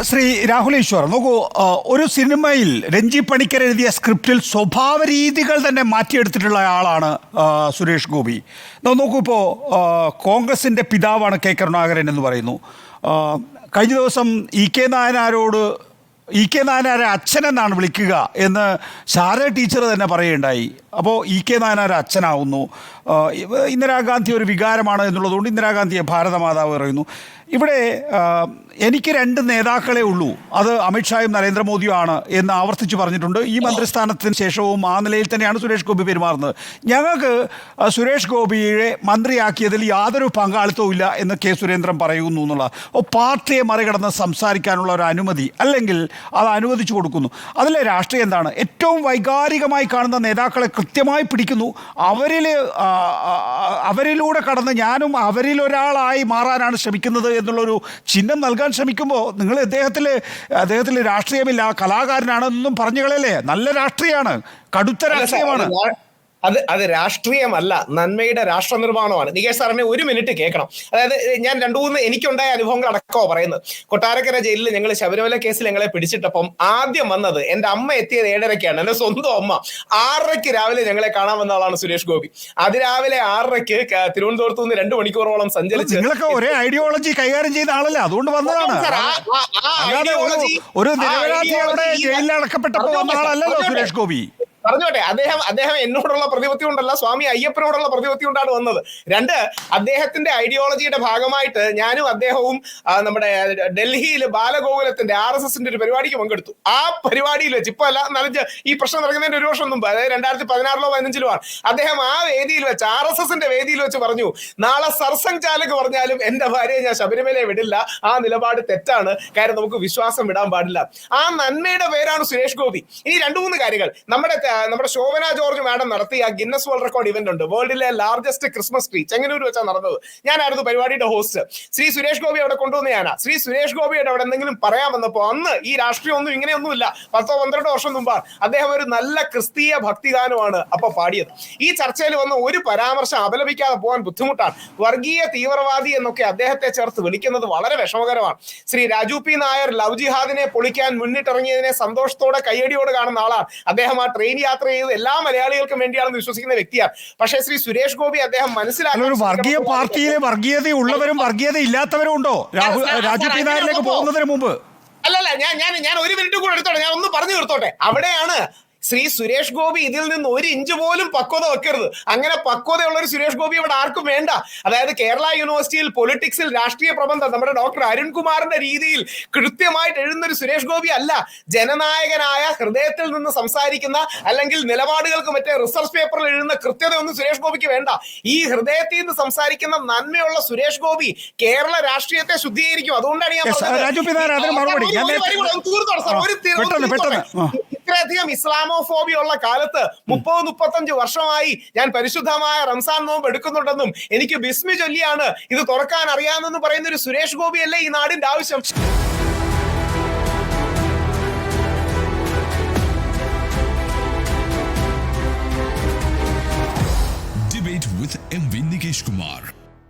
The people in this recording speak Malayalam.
ശ്രീ രാഹുൽ ഈശ്വർ നോക്കൂ ഒരു സിനിമയിൽ രഞ്ജി പണിക്കർ എഴുതിയ സ്ക്രിപ്റ്റിൽ സ്വഭാവ രീതികൾ തന്നെ മാറ്റിയെടുത്തിട്ടുള്ള ആളാണ് സുരേഷ് ഗോപി. നോക്കൂ ഇപ്പോൾ കോൺഗ്രസിന്റെ പിതാവാണ് കെ. കരുണാകരൻ എന്ന് പറയുന്നു. കഴിഞ്ഞ ദിവസം ഇ. കെ. നായനാരോട് ഇ. കെ. നായനാരെ അച്ഛനെന്നാണ് വിളിക്കുക എന്ന് ശാരദ ടീച്ചർ തന്നെ പറയുകയുണ്ടായി. അപ്പോൾ ഇ കെ നായനാർ അച്ഛനാവുന്നു. ഇന്ദിരാഗാന്ധി ഒരു വികാരമാണ് എന്നുള്ളതുകൊണ്ട് ഇന്ദിരാഗാന്ധിയെ ഭാരതമാതാവ് പറയുന്നു. ഇവിടെ എനിക്ക് രണ്ട് നേതാക്കളെ ഉള്ളൂ. അത് അമിത്ഷായും നരേന്ദ്രമോദിയും ആണ് എന്ന് ആവർത്തിച്ച് പറഞ്ഞിട്ടുണ്ട്. ഈ മന്ത്രിസ്ഥാനത്തിന് ശേഷവും ആ നിലയിൽ തന്നെയാണ് സുരേഷ് ഗോപി പെരുമാറുന്നത്. ഞങ്ങൾക്ക് സുരേഷ് ഗോപിയെ മന്ത്രിയാക്കിയതിൽ യാതൊരു പങ്കാളിത്തവും ഇല്ല എന്ന് കെ സുരേന്ദ്രൻ പറയുന്നു എന്നുള്ള. അപ്പോൾ പാർട്ടിയെ മറികടന്ന് സംസാരിക്കാനുള്ള ഒരു അനുമതി അല്ലെങ്കിൽ അത് അനുവദിച്ചു കൊടുക്കുന്നു. അതിലെ രാഷ്ട്രീയം എന്താണ്? ഏറ്റവും വൈകാരികമായി കാണുന്ന നേതാക്കളെ കൃത്യമായി പിടിക്കുന്നു. അവരിൽ അവരിലൂടെ കടന്ന് ഞാനും അവരിൽ ഒരാളായി മാറാനാണ് ശ്രമിക്കുന്നത് എന്നുള്ളൊരു ചിഹ്നം നൽകാൻ ശ്രമിക്കുമ്പോൾ നിങ്ങൾ അദ്ദേഹത്തിൽ അദ്ദേഹത്തിൽ രാഷ്ട്രീയമില്ല കലാകാരനാണെന്നും പറഞ്ഞു കളയല്ലേ? നല്ല രാഷ്ട്രീയമാണ് കടുത്ത രാഷ്ട്രീയമാണ്. അത് അത് രാഷ്ട്രീയമല്ല നന്മയുടെ രാഷ്ട്ര നിർമ്മാണമാണ് നികേഷ് സാറിനെ ഒരു മിനിറ്റ് കേൾക്കണം. അതായത് ഞാൻ രണ്ടു മൂന്ന് എനിക്കുണ്ടായ അനുഭവങ്ങൾ അടക്കമോ പറയുന്നത്. കൊട്ടാരക്കര ജയിലിൽ ഞങ്ങൾ ശബരിമല കേസിൽ ഞങ്ങളെ പിടിച്ചിട്ടപ്പം ആദ്യം വന്നത് എന്റെ അമ്മ എത്തിയത് ഏഴരയ്ക്കാണ്. എന്റെ സ്വന്തം അമ്മ ആറരയ്ക്ക് രാവിലെ ഞങ്ങളെ കാണാൻ വന്ന ആളാണ് സുരേഷ് ഗോപി. അതിരാവിലെ ആറരയ്ക്ക് തിരുവനന്തപുരത്ത് നിന്ന് രണ്ടു മണിക്കൂറോളം സഞ്ചരിച്ച് നിങ്ങളൊക്കെ ഒരേ ഐഡിയോളജി കൈകാര്യം ചെയ്ത ആളല്ലേ? അതുകൊണ്ട് വന്നതാണ്. ഒരു ജയിലിൽ അടക്കപ്പെട്ടപ്പോൾ വന്ന ആളല്ലല്ലോ സുരേഷ് ഗോപി. പറഞ്ഞോട്ടെ അദ്ദേഹം അദ്ദേഹം എന്നോടുള്ള പ്രതിപത്തി കൊണ്ടല്ല സ്വാമി അയ്യപ്പനോടുള്ള പ്രതിപത്തി കൊണ്ടാണ് വന്നത്. രണ്ട് അദ്ദേഹത്തിന്റെ ഐഡിയോളജിയുടെ ഭാഗമായിട്ട് ഞാനും അദ്ദേഹവും നമ്മുടെ ഡൽഹിയിൽ ബാലഗോകുലത്തിന്റെ ആർ എസ് എസിന്റെ ഒരു പരിപാടിക്ക് പങ്കെടുത്തു. ആ പരിപാടിയിൽ വെച്ച് ഇപ്പൊ അല്ല നലഞ്ച് ഈ പ്രശ്നം നടക്കുന്നതിന്റെ ഒരു വർഷം മുമ്പ് അതായത് രണ്ടായിരത്തി പതിനാറിലോ പതിനഞ്ചിലോ ആണ്. അദ്ദേഹം ആ വേദിയിൽ വെച്ച് ആർ എസ് എസിന്റെ വേദിയിൽ വെച്ച് പറഞ്ഞു നാളെ സർസംഘ് ചാലക് പറഞ്ഞാലും എന്റെ ഭാര്യയെ ഞാൻ ശബരിമലയെ വിടില്ല. ആ നിലപാട് തെറ്റാണ്. കാര്യം നമുക്ക് വിശ്വാസം വിടാൻ പാടില്ല. ആ നന്മയുടെ പേരാണ് സുരേഷ് ഗോപി. ഇനി രണ്ടു മൂന്ന് കാര്യങ്ങൾ. നമ്മുടെ നമ്മുടെ ശോഭന ജോർജ് മാഡം നടത്തിയ ഗിന്നസ് വേൾഡ് റെക്കോർഡ് ഇവന്റ് ഉണ്ട്. വേൾഡിലെ ലാർജസ്റ്റ് ക്രിസ്മസ് ട്രീ ചെങ്ങന്നൂർ വെച്ചാണ് നടന്നത്. ഞാനായിരുന്നു പരിപാടിയുടെ ഹോസ്റ്റ് ശ്രീ സുരേഷ് ഗോപി അവിടെ കൊണ്ടുവന്നതാണ് ശ്രീ സുരേഷ് ഗോപിയുടെ അവിടെ എന്തെങ്കിലും പറയാൻ വന്നപ്പോ അന്ന് ഈ രാഷ്ട്രീയം ഒന്നും ഇങ്ങനെയൊന്നുമില്ല. പത്തോ പന്ത്രണ്ടോ വർഷം മുമ്പാണ് അദ്ദേഹം ഒരു നല്ല ക്രിസ്തീയ ഭക്തിഗാനമാണ് അപ്പൊ പാടിയത്. ഈ ചർച്ചയിൽ വന്ന ഒരു പരാമർശം അപലപിക്കാതെ പോകാൻ ബുദ്ധിമുട്ടാണ്. വർഗീയ തീവ്രവാദി എന്നൊക്കെ അദ്ദേഹത്തെ ചേർത്ത് വിളിക്കുന്നത് വളരെ വിഷമകരമാണ്. ശ്രീ രാജു പി നായർ ലവ് ജിഹാദിനെ പൊളിക്കാൻ മുന്നിട്ടിറങ്ങിയതിനെ സന്തോഷത്തോടെ കയ്യടിയോട് കാണുന്ന ആളാണ്. അദ്ദേഹം ആ ട്രെയിൻ യാത്ര ചെയ്ത് എല്ലാ മലയാളികൾക്കും വേണ്ടിയാണെന്ന് വിശ്വസിക്കുന്ന വ്യക്തിയാണ്. പക്ഷേ ശ്രീ സുരേഷ് ഗോപി അദ്ദേഹം മനസ്സിലാക്കുന്നത് ഒരു വർഗീയ പാർട്ടിയിലെ വർഗീയത ഉള്ളവരും വർഗീയത ഇല്ലാത്തവരും ഉണ്ടോ? രാഹുൽ രാജു പി നായരിലേക്ക് പോകുന്നതിന് മുമ്പ്. അല്ലല്ല ഞാൻ ഞാൻ ഞാൻ ഒരു മിനിറ്റ് കൂടെ എടുത്തോട്ടെ ഞാൻ ഒന്ന് പറഞ്ഞു തീർത്തോട്ടെ. അവിടെയാണ് ശ്രീ സുരേഷ് ഗോപി ഇതിൽ നിന്ന് ഒരു ഇഞ്ച് പോലും പക്വത വെക്കരുത്. അങ്ങനെ പക്വതയുള്ള ഒരു സുരേഷ് ഗോപി ഇവിടെ ആർക്കും വേണ്ട. അതായത് കേരള യൂണിവേഴ്സിറ്റിയിൽ പൊളിറ്റിക്സിൽ രാഷ്ട്രീയ പ്രബന്ധം നമ്മുടെ ഡോക്ടർ അരുൺകുമാറിന്റെ രീതിയിൽ കൃത്യമായിട്ട് എഴുതുന്ന ഒരു സുരേഷ് ഗോപി അല്ല. ജനനായകനായ ഹൃദയത്തിൽ നിന്ന് സംസാരിക്കുന്ന അല്ലെങ്കിൽ നിലപാടുകൾക്ക് മറ്റേ റിസർച്ച് പേപ്പറിൽ എഴുതുന്ന കൃത്യതയൊന്നും സുരേഷ് ഗോപിക്ക് വേണ്ട. ഈ ഹൃദയത്തിൽ നിന്ന് സംസാരിക്കുന്ന നന്മയുള്ള സുരേഷ് ഗോപി കേരള രാഷ്ട്രീയത്തെ ശുദ്ധീകരിക്കും. അതുകൊണ്ടാണ് ഞാൻ പറഞ്ഞത്. ഒരു- ഇത്രയധികം ഇസ്ലാമോഫോബി ഉള്ള കാലത്ത് മുപ്പത് മുപ്പത്തഞ്ച് വർഷമായി ഞാൻ പരിശുദ്ധമായ റംസാൻ നോമ്പ് എടുക്കുന്നുണ്ടെന്നും എനിക്ക് ബിസ്മി ചൊല്ലിയാണ് ഇത് തുറക്കാൻ അറിയാമെന്ന് പറയുന്ന ഒരു സുരേഷ് ഗോപി അല്ലേ ഈ നാടിന്റെ ആവശ്യം?